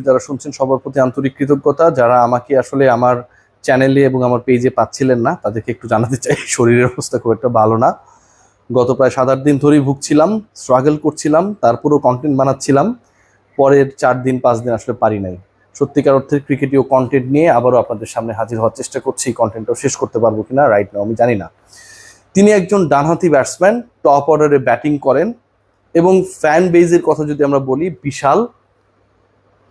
যারা শুনছেন, সবার প্রতি আন্তরিক কৃতজ্ঞতা। যারা আমাকে আসলে আমার চ্যানেলে এবং আমার পেজে পাচ্ছিলেন না, তাদেরকে একটু জানাতে চাই, শরীরের অবস্থা খুব একটা ভালো না। গত প্রায় সাত আট দিন ধরেই ভুগছিলাম স্ট্রাগল করছিলাম, তারপরেও কন্টেন্ট বানাচ্ছিলাম। পরের চার দিন, পাঁচ দিন আসলে পারি নাই। সত্যিকার অর্থের ক্রিকেটীয় কন্টেন্ট নিয়ে আবারও আপনাদের সামনে হাজির হওয়ার চেষ্টা করছি কন্টেন্টটাও শেষ করতে পারব কিনা রাইট নাও আমি জানি না। তিনি একজন ডানহাতি ব্যাটসম্যান টপ অর্ডারে ব্যাটিং করেন এবং ফ্যান বেজের কথা যদি আমরা বলি, বিশাল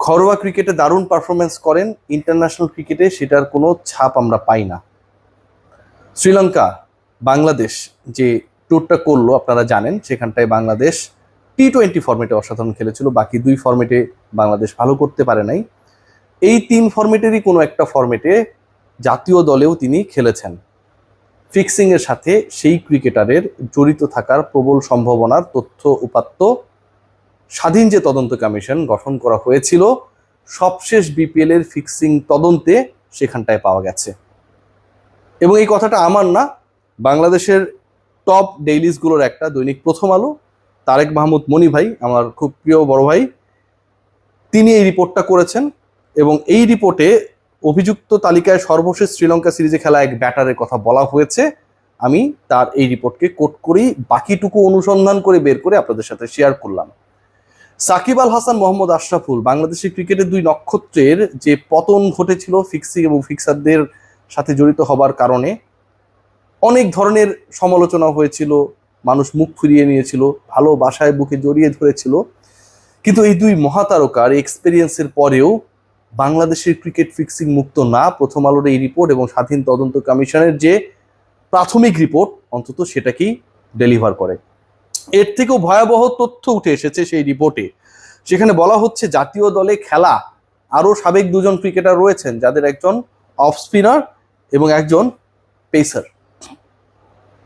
ঘরোয়া ক্রিকেটে দারুণ পারফরমেন্স করেন। ইন্টারন্যাশনাল ক্রিকেটে সেটার কোনো ছাপ আমরা পাই না। শ্রীলঙ্কা, বাংলাদেশ যে ট্যুরটা করল, আপনারা জানেন, সেখানটায় বাংলাদেশ টি টোয়েন্টি ফর্মেটে অসাধারণ খেলেছিল। বাকি দুই ফর্মেটে বাংলাদেশ ভালো করতে পারে নাই। এই তিন ফর্মেটেরই কোনো একটা ফর্মেটে জাতীয় দলেও তিনি খেলেছেন। ফিক্সিংয়ের সাথে সেই ক্রিকেটারের জড়িত থাকার প্রবল সম্ভাবনার তথ্য উপাত্ত স্বাধীন যে তদন্ত কমিশন গঠন করা হয়েছিল, সবশেষ বিপিএল এর ফিক্সিং তদন্তে সেখানটায় পাওয়া গেছে। এবং এই কথাটা আমার না, বাংলাদেশের টপ ডেইলিসগুলোর একটা দৈনিক প্রথম আলো, তারেক মাহমুদ মনি ভাই, আমার খুব প্রিয় বড় ভাই, তিনি এই রিপোর্টটা করেছেন এবং এই রিপোর্টে অভিযুক্ত তালিকায় সর্বশেষ শ্রীলঙ্কা সিরিজে খেলা এক ব্যাটারের কথা বলা হয়েছে। আমি তার এই রিপোর্টকে কোট করেই বাকিটুকু অনুসন্ধান করে বের করে আপনাদের সাথে শেয়ার করলাম। সাকিব আল হাসান, মোহাম্মদ আশরাফুল বাংলাদেশের ক্রিকেটের দুই নক্ষত্রের যে পতন ঘটেছিল ফিক্সিং এবং ফিক্সারদের সাথে জড়িত হবার কারণে, অনেক ধরনের সমালোচনা হয়েছিল, মানুষ মুখ ফিরিয়ে নিয়েছিল ভালোবাসায় বুকে জড়িয়ে ধরেছিল। কিন্তু এই দুই মহাতারকার এক্সপেরিয়েন্সের পরেও বাংলাদেশের ক্রিকেট ফিক্সিং মুক্ত না, প্রথম আলোর এই রিপোর্ট এবং স্বাধীন তদন্ত কমিশনের যে প্রাথমিক রিপোর্ট অন্তত সেটাকেই ডেলিভার করে। এর থেকেও ভয়াবহ তথ্য উঠে এসেছে সেই রিপোর্টে। সেখানে বলা হচ্ছে, জাতীয় দলে খেলা, আরও সাবেক দুজন ক্রিকেটার রয়েছেন, যাদের একজন অফ স্পিনার এবং একজন পেসার।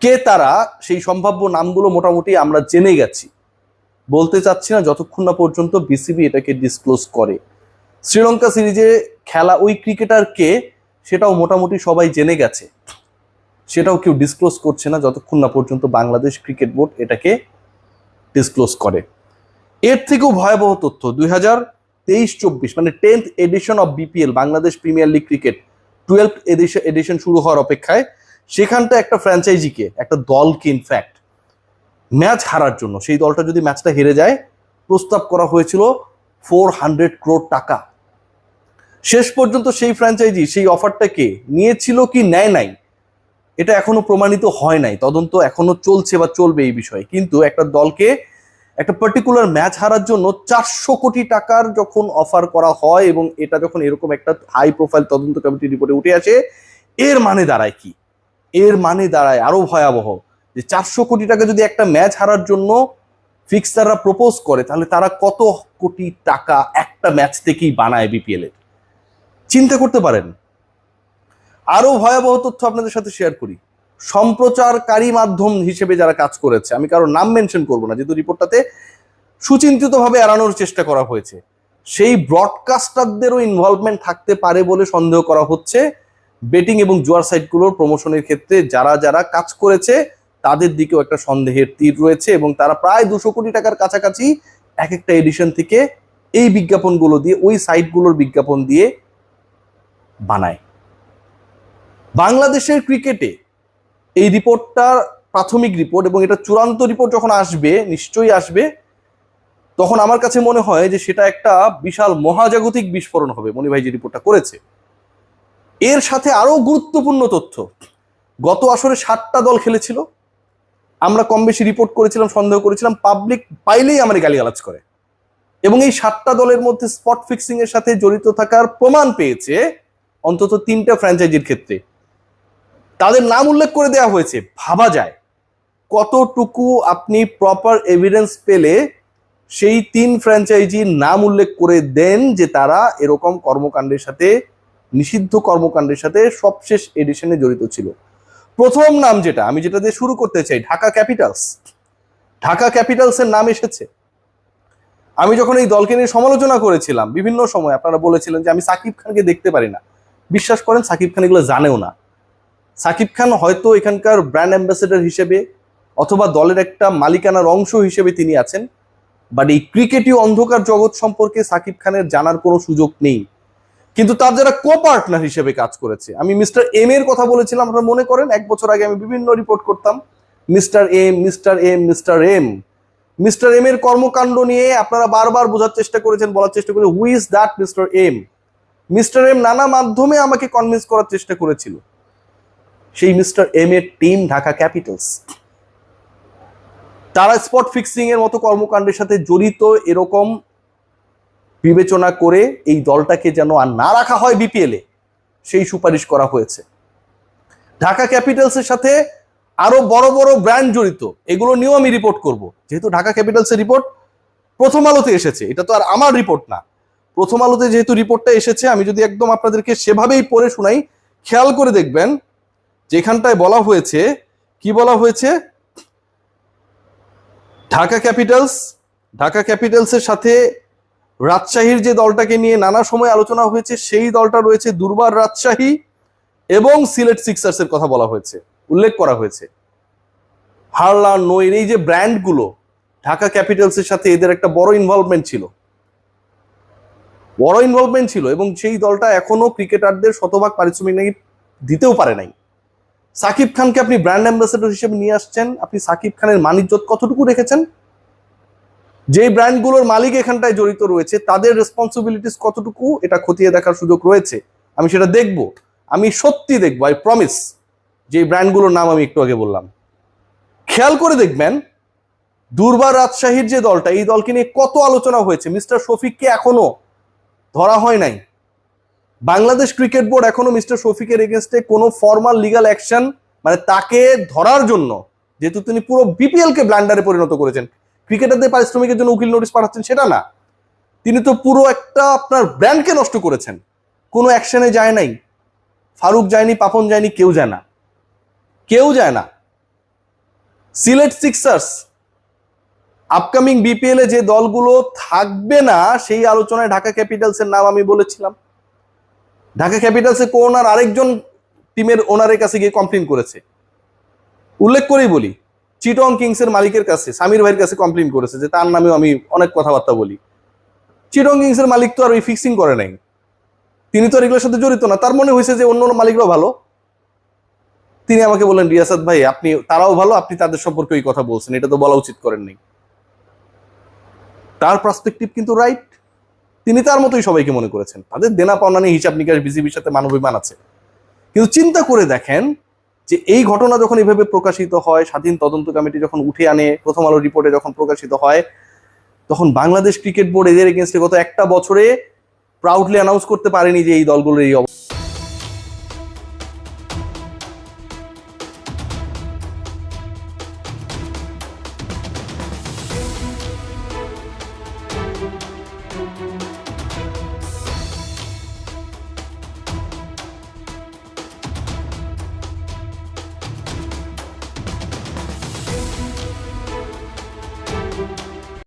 কে তারা, সেই সম্ভাব্য নামগুলো মোটামুটি আমরা জেনে গেছি। বলতে চাচ্ছি না, যতক্ষণ না পর্যন্ত বিসিবি এটাকে ডিসক্লোজ করে। শ্রীলঙ্কা সিরিজে খেলা ওই ক্রিকেটার কে সেটাও মোটামুটি সবাই জেনে গেছে। সেটাও কেউ ডিসক্লোজ করছে না, যতক্ষণ না পর্যন্ত বাংলাদেশ ক্রিকেট বোর্ড এটাকে ডিসক্লোজ করে। এর থেকেও ভয়াবহ তথ্য, দুই হাজার তেইশ চব্বিশ মানে tenth edition of BPL Bangladesh premier league cricket twelve edition edition শুরু হওয়ার অপেক্ষায়, সেখানটা একটা ফ্র্যাঞ্চাইজিকে একটা দলকে ইনফ্যাক্ট ম্যাচ হারার জন্য, সেই দলটা যদি ম্যাচটা হেরে যায়, প্রস্তাব করা হয়েছিল ফোর হান্ড্রেড ক্রোড টাকা। শেষ পর্যন্ত সেই ফ্র্যাঞ্চাইজি সেই অফারটাকে নিয়েছিল কি, নেয় নাই। এটা এখনও প্রমাণিত হয় নাই, তদন্ত এখনও চলছে বা চলবে এই বিষয়ে। কিন্তু একটা দলকে একটা পার্টিকুলার ম্যাচ হারার জন্য চারশো কোটি টাকার যখন অফার করা হয় এবং এটা যখন এরকম একটা হাই প্রোফাইল তদন্ত কমিটি রিপোর্টে উঠে আসে, এর মানে দাঁড়ায় কি? এর মানে দাঁড়ায় আরও ভয়াবহ যে চারশো কোটি টাকা যদি একটা ম্যাচ হারার জন্য ফিক্সাররা প্রপোজ করে, তাহলে তারা কত কোটি টাকা একটা ম্যাচ থেকেই বানায় বিপিএল এর চিন্তা করতে পারেন? আরও ভয়াবহ তথ্য আপনাদের সাথে শেয়ার করি। সম্প্রচারকারী মাধ্যম হিসেবে যারা কাজ করেছে, আমি কারও নাম মেনশন করব না, যেহেতু রিপোর্টটাতে সুচিন্তিতভাবে এড়ানোর চেষ্টা করা হয়েছে। সেই ব্রডকাস্টারদেরও ইনভলভমেন্ট থাকতে পারে বলে সন্দেহ করা হচ্ছে। বেটিং এবং জুয়ার সাইটগুলোর প্রমোশনের ক্ষেত্রে যারা যারা কাজ করেছে, তাদের দিকেও একটা সন্দেহের তীর রয়েছে এবং তারা প্রায় দুশো কোটি টাকার কাছাকাছি এক একটা এডিশন থেকে এই বিজ্ঞাপনগুলো দিয়ে, ওই সাইটগুলোর বিজ্ঞাপন দিয়ে বানায়। বাংলাদেশের ক্রিকেটে এই রিপোর্টটা, প্রাথমিক রিপোর্ট এবং এটা চূড়ান্ত রিপোর্ট যখন আসবে, নিশ্চয়ই আসবে, তখন আমার কাছে মনে হয় যে সেটা একটা বিশাল মহাজাগতিক বিস্ফোরণ হবে মনি ভাই যে রিপোর্টটা করেছে। এর সাথে আরও গুরুত্বপূর্ণ তথ্য, গত আসরে সাতটা দল খেলেছিল, আমরা কম বেশি রিপোর্ট করেছিলাম, সন্দেহ করেছিলাম, পাবলিক পাইলেই আমার গালিগালাজ করে। এবং এই সাতটা দলের মধ্যে স্পট ফিক্সিং এর সাথে জড়িত থাকার প্রমাণ পেয়েছে অন্তত তিনটা ফ্র্যাঞ্চাইজির ক্ষেত্রে। তাদের নাম উল্লেখ করে দেওয়া হয়েছে। ভাবা যায় কতটুকু আপনি প্রপার এভিডেন্স পেলে সেই তিন ফ্র্যাঞ্চাইজির নাম উল্লেখ করে দেন যে তারা এরকম কর্মকাণ্ডের সাথে, নিষিদ্ধ কর্মকাণ্ডের সাথে সবশেষ এডিশনে জড়িত ছিল। প্রথম নাম যেটা, আমি যেটা দিয়ে শুরু করতে চাই, ঢাকা ক্যাপিটালস। ঢাকা ক্যাপিটালস এর নাম এসেছে। আমি যখন এই দলকে নিয়ে সমালোচনা করেছিলাম, বিভিন্ন সময় আপনারা বলেছিলেন যে আমি সাকিব খানকে দেখতে পারি না। বিশ্বাস করেন, সাকিব খান এগুলো জানেও না। সাকিব খান হয়তো এখানকার ব্র্যান্ড অ্যাম্বাসেডর হিসেবে অথবা দলের একটা মালিকানার অংশ হিসেবে তিনি আছেন বাট এই ক্রিকেটীয় অন্ধকার জগৎ সম্পর্কে সাকিব খানের জানার কোনো সুযোগ নেই। কিন্তু তার যারা কো পার্টনার হিসেবে কাজ করেছে, আমি মিস্টার এম এর কথা বলেছিলাম, আপনারা মনে করেন, এক বছর আগে আমি বিভিন্ন রিপোর্ট করতাম mister M mister M mister M mister M এর কর্মকাণ্ড নিয়ে আপনারা বারবার বোঝার চেষ্টা করেছেন, বলার চেষ্টা করেছেন who is that mister M mister M নানা মাধ্যমে আমাকে কনভিন্স করার চেষ্টা করেছিল। সেই মিস্টার এম এর টিম ঢাকা ক্যাপিটালস। তারা স্পট ফিক্সিং এর মতো কর্মকাণ্ডের সাথে জড়িত এরকম বিবেচনা করে এই দলটাকে যেন আর না রাখা হয় বিপিএল এ, সেই সুপারিশ করা হয়েছে। ঢাকা ক্যাপিটালস এর সাথে আরও বড় বড় ব্র্যান্ড জড়িত, এগুলো নিয়েও আমি রিপোর্ট করব। যেহেতু ঢাকা ক্যাপিটালস এর রিপোর্ট প্রথম আলোতে এসেছে, এটা তো আর আমার রিপোর্ট না। প্রথম আলোতে যেহেতু রিপোর্টটা এসেছে, আমি যদি একদম আপনাদেরকে সেভাবেই পড়ে শোনাই, খেয়াল করে দেখবেন যেখানটায় বলা হয়েছে, কি বলা হয়েছে? ঢাকা ক্যাপিটালস, ঢাকা ক্যাপিটালসের সাথে রাজশাহীর যে দলটাকে নিয়ে নানা সময় আলোচনা হয়েছে, সেই দলটা রয়েছে দুর্বার রাজশাহী এবং সিলেট সিক্সার্স এর কথা বলা হয়েছে, উল্লেখ করা হয়েছে। হারলা নইর এই যে ব্র্যান্ডগুলো, ঢাকা ক্যাপিটালস এর সাথে এদের একটা বড় ইনভলভমেন্ট ছিল। বড় ইনভলভমেন্ট ছিল এবং সেই দলটা এখনও ক্রিকেটারদের শতভাগ পারিশ্রমিক নাকি দিতেও পারে নাই। সাকিব খানকে আপনি ব্র্যান্ড অ্যাম্বাসেডর হিসেবে নিয়ে আসছেন, আপনি সাকিব খানের মানিজ্যত কতটুকু রেখেছেন? যে ব্র্যান্ডগুলোর মালিক এখানটায় জড়িত রয়েছে, তাদের রেসপন্সিবিলিটিস কতটুকু, এটা খতিয়ে দেখার সুযোগ রয়েছে। আমি সেটা দেখব, আমি সত্যি দেখব আই প্রমিস যে ব্র্যান্ডগুলোর নাম আমি একটু আগে বললাম। খেয়াল করে দেখবেন, দুর্বার রাজশাহীর যে দলটা, এই দলকে নিয়ে কত আলোচনা হয়েছে। মিস্টার শফিককে এখনও ধরা হয় নাই। বাংলাদেশ ক্রিকেট বোর্ড এখনও মিস্টার শফিকের এগেনস্টে কোনো ফর্মাল লিগাল অ্যাকশন মানে তাকে ধরার জন্য, যেহেতু তিনি পুরো বিপিএল কে ব্ল্যান্ডারে পরিণত করেছেন, ক্রিকেটারদের পারিশ্রমিকের জন্য উকিল নোটিশ পাঠাচ্ছেন সেটা না। তিনি তো পুরো একটা আপনার ব্র্যান্ডকে নষ্ট করেছেন, কোনো অ্যাকশনে যায় নাই। ফারুক যায়নি পাপন যায়নি কেউ যায় না। কেউ যায় না। সিলেট সিক্সার্স আপকামিং বিপিএল এ যে দলগুলো থাকবে না, সেই আলোচনায় ঢাকা ক্যাপিটালস এর নাম আমি বলেছিলাম। ঢাকা ক্যাপিটালস ওনার আরেকজন টিমের ওনারের কাছে গিয়ে কমপ্লেন করেছে। উল্লেখ করেই বলি চিটং কিংস এর মালিকের কাছে সামির ভাইয়ের কাছে কমপ্লেন করেছে যে তার নামেও আমি অনেক কথাবার্তা বলি। চিটং কিংস এর মালিক তো আর ওই ফিক্সিং করে নাই। তিনি তো আর এগুলোর সাথে জড়িত না। তার মনে হয়েছে যে অন্য অন্য মালিকরাও ভালো। তিনি আমাকে বললেন রিয়াসাদ ভাই, আপনি, তারাও ভালো, আপনি তাদের সম্পর্কে ওই কথা বলছেন। এটা তো বলা উচিত করেননি তার পার্সপেক্টিভ কিন্তু রাইট তিনি তার মতোই সবাইকে মনে করেছেন। তাদের দেনা পাওনা নিয়ে হিসাব নিকাশ বিসিবির সাথে মানবিমান আছে। কিন্তু চিন্তা করে দেখেন যে এই ঘটনা যখন এভাবে প্রকাশিত হয়, স্বাধীন তদন্ত কমিটি যখন উঠে আনে, প্রথম আলো রিপোর্টে যখন প্রকাশিত হয়, তখন বাংলাদেশ ক্রিকেট বোর্ড এদের এগেনস্টে গত একটা বছরে প্রাউডলি অ্যানাউন্স করতে পারেনি যে এই দলগুলোর এই অবস্থা।